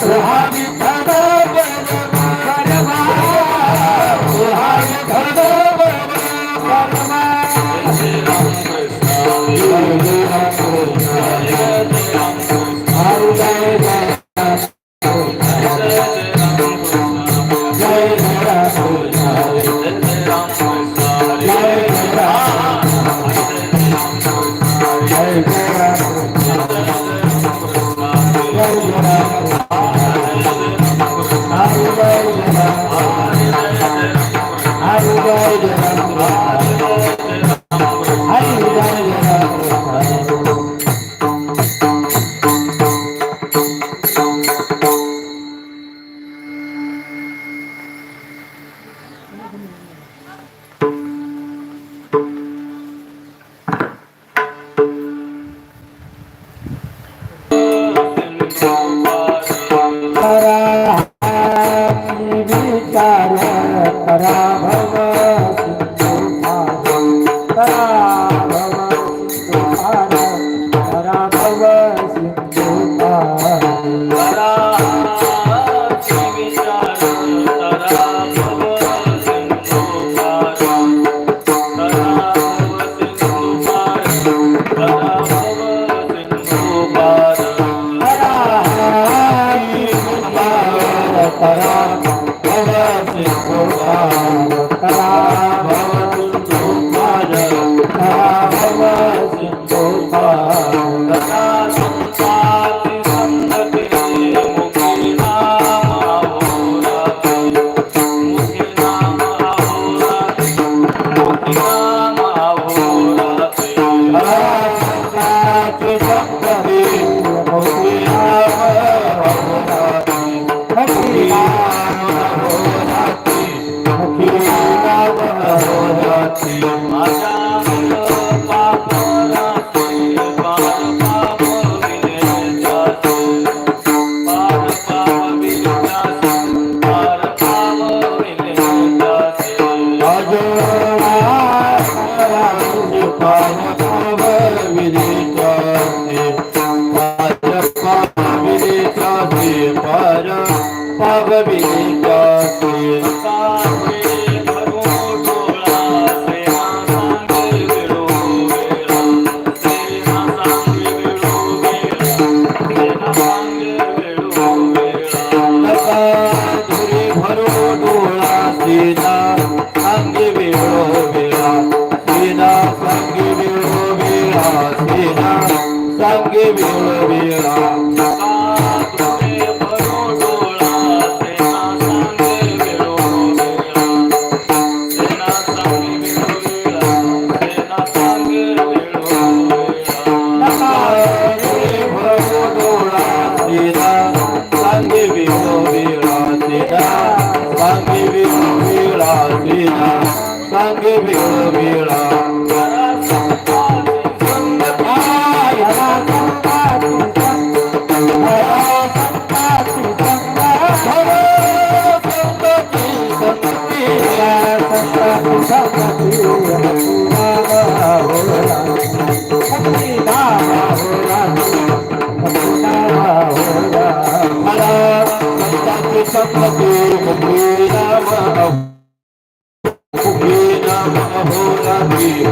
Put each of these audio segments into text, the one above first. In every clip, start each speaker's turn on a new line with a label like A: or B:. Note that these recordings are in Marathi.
A: Suhati सांगे नाम अहोरात्री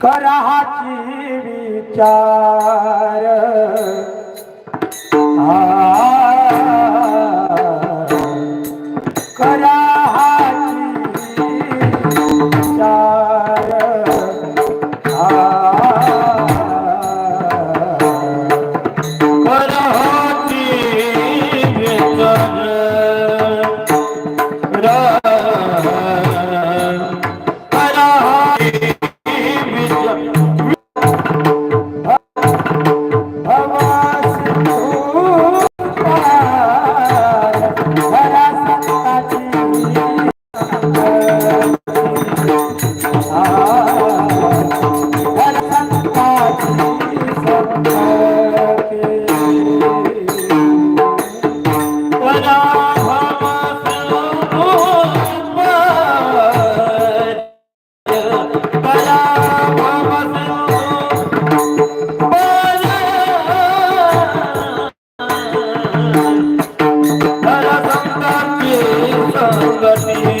A: कराची विचार विचार संगती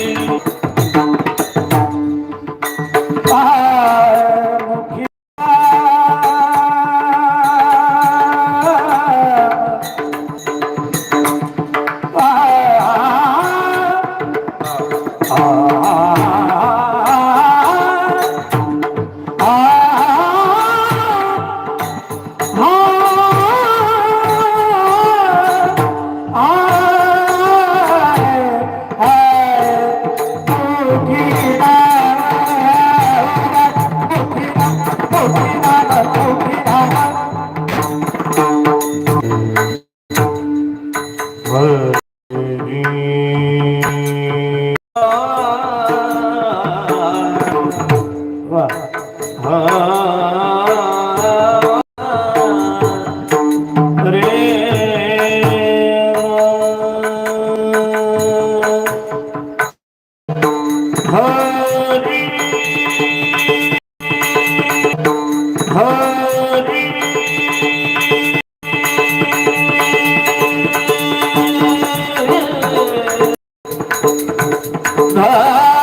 A: Ah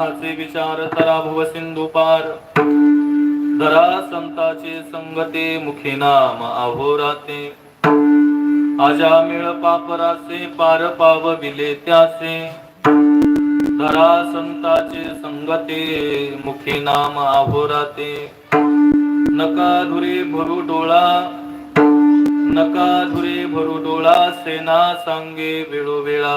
B: करा विचार तरा भव सिंधू पार धरा संताचे संगते मुखे नाम अहोराते। आजा मिळ पापरासे पार पाव विले त्यासे। धरा संताचे संगते मुखे नाम अहोराते। नका धुरे भरू डोळा। नका धुरे भरू डोळा सेना सांगे वेळोवेळा।